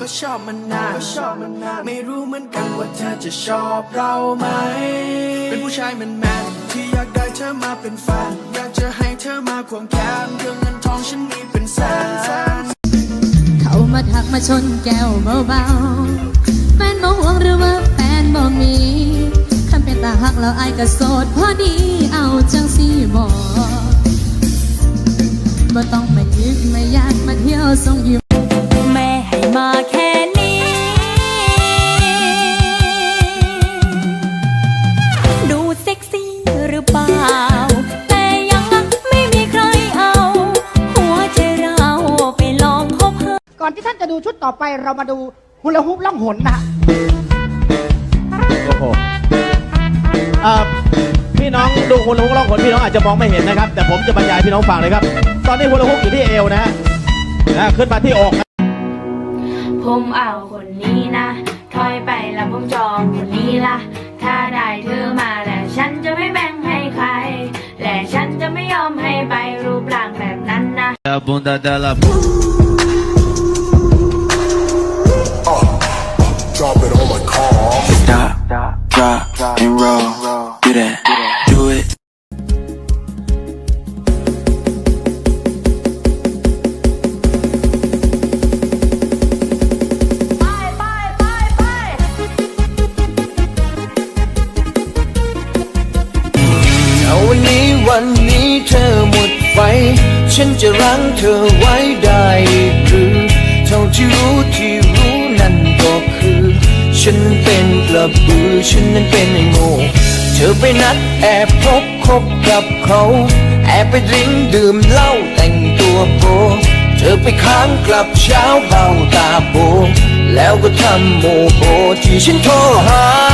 ก็ชอบมันนานก็ชอบมันนานไม่รู้เหมือนกันว่าเธอจะชอบเราไหม เป็นผู้ชายแมนแมนที่อยากได้เธอมาเป็นแฟน อยากจะให้เธอมาควงแขนเงินทองฉันมีเป็นแสน เขามาทักมาชนแก้วเบาๆ แล้วอายก็โสดพอดีเอาจังสีบ่บ่ต้องมายึกมายักมาเที่ยวส่งยิ้มแม่ให้มาแค่นี้ ดูเซ็กซี่หรือเปล่า แต่ยังไม่มีใครเอา หัวใจเราไปลองคบหาก่อนที่ท่านจะดูชุดต่อไปเรามาดูฮูลาฮูปล่องหนนะฮะโอ้โหเอ่อ พี่น้องดูฮูลาฮุกล่องขนพี่น้องอาจจะมองไม่เห็นนะครับ แต่ผมจะบรรยายพี่น้องฟังเลยครับ ตอนนี้ฮูลาฮุกอยู่ที่เอวนะฮะนะขึ้นมาที่อกนะผมเอาคนนี้นะถอยไปแล้วผมจองคนนี้ละถ้าได้เธอมาแล้วฉันจะไม่แบ่งให้ใคร และฉันจะไม่ยอมให้ไปรูปร่างแบบนั้นนะ A bunda dela Drop it ฉันจะรั้งเธอไว้ได้หรือเท่าที่รู้ที่รู้นั่นก็คือ ฉันเป็นกระบือฉันนั้นเป็นไอ้โง่เธอไปนัดแอบพบคบกับเขา แอบไปดื่มดื่มเหล้าแต่งตัวโปเธอไปค้างกลับเช้าเบาตาโบแล้วก็ทำโมโหที่ฉันโทรหา